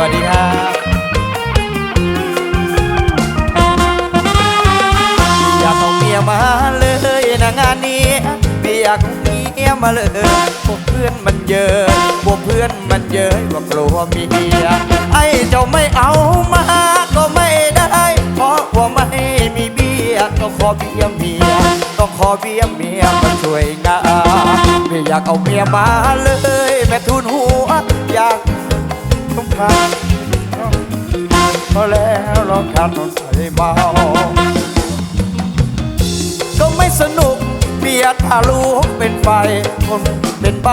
วัสดีครับอยากเอาเมียมาเลยนะงานนี้ไม่อยากเอเมียมาเลยพวกเพื่อนมันเยอะพวกเพื่อนมันเยอะว่ากลัวเมียไอ้เจ้าไม่เอามาก็ไม่ได้ เพราะว่าไม่มีเบี้ยต้องขอเบี้ยเมียต้องขอเบี้ยเมียมาช่วยงานไม่อยากเอาเมียมาเลยแม่ทุนหัวอยาก ต้องการพอแล้วเรองการนอนใส่เบา ก็ไม่สนุกเบียดถ้าลูกเป็นไฟคนเป็นใบ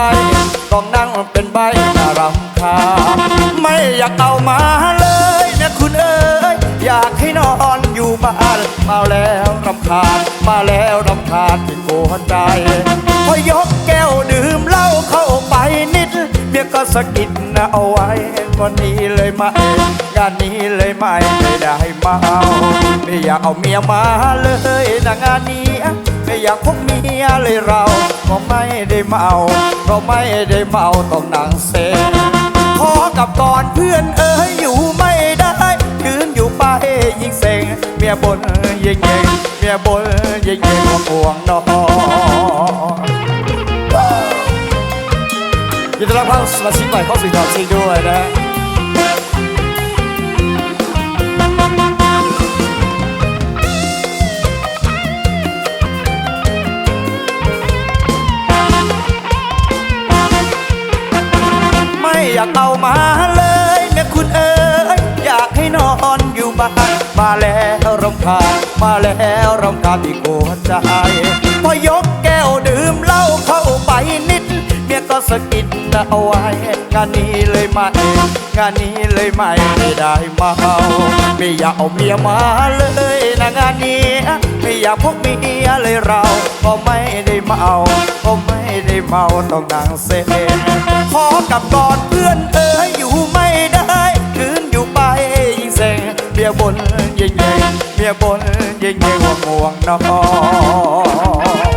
ต้องนั่งเป็นใบน่ารำคาญไม่อยากเอามาเลยนะคุณเอ๋ยอยากให้นอนอยู่บ้านมาแล้วรำคาญมาแล้วรำคาญที่โกหัวใจพอยก ดเมียก็สะกิดนะเอาไว้วันนี้เลยไหมงานนี้เลยไมไม่ได้มาเอาไม่อยากเอาเมียมาเลยนะงานนี้ไม่อยากพบเมียเลยเราก็ไม่ได้เมาก็ไม่ได้เมาต้องนั่งเซขอกับก่อนเพื่อนเอ๋ยอยู่ไม่ได้คืนอยู่ไปยิ่งเซ็งเมียบนยิ่งเย่งเมียบนยิ่งเย่งห่วงนอน ยินดีต้อนรับเข้าสมาชิกใหม่เข้าสู่ทอซิงด้วยนะฮะไม่อยากเอามาเลยแม่คุณเอ๋ยอยากให้นอนอยู่บ้านมาแล้วรำคาญมาแล้วรำคาญที่หัวใจพอยก ก็สะกิดนะเอาไว้งานนี้เลยไม่งานนี้เลยไม่ไม่ได้มาเอาไม่อยากเอาเมียมาเลยนะงานนี้ไม่อยากพบเมียเลยเรา ก็ไม่ได้เมาก็ไม่ได้เมาต้องนั่งเซขอกลับก่อนเพื่อนเอ๋ยอยู่ไม่ได้คืนอยู่ไปยิ่งเซ็งเมียบนยิ่งเย่งเมียบนยิ่งเย่งว่าง่วงนอน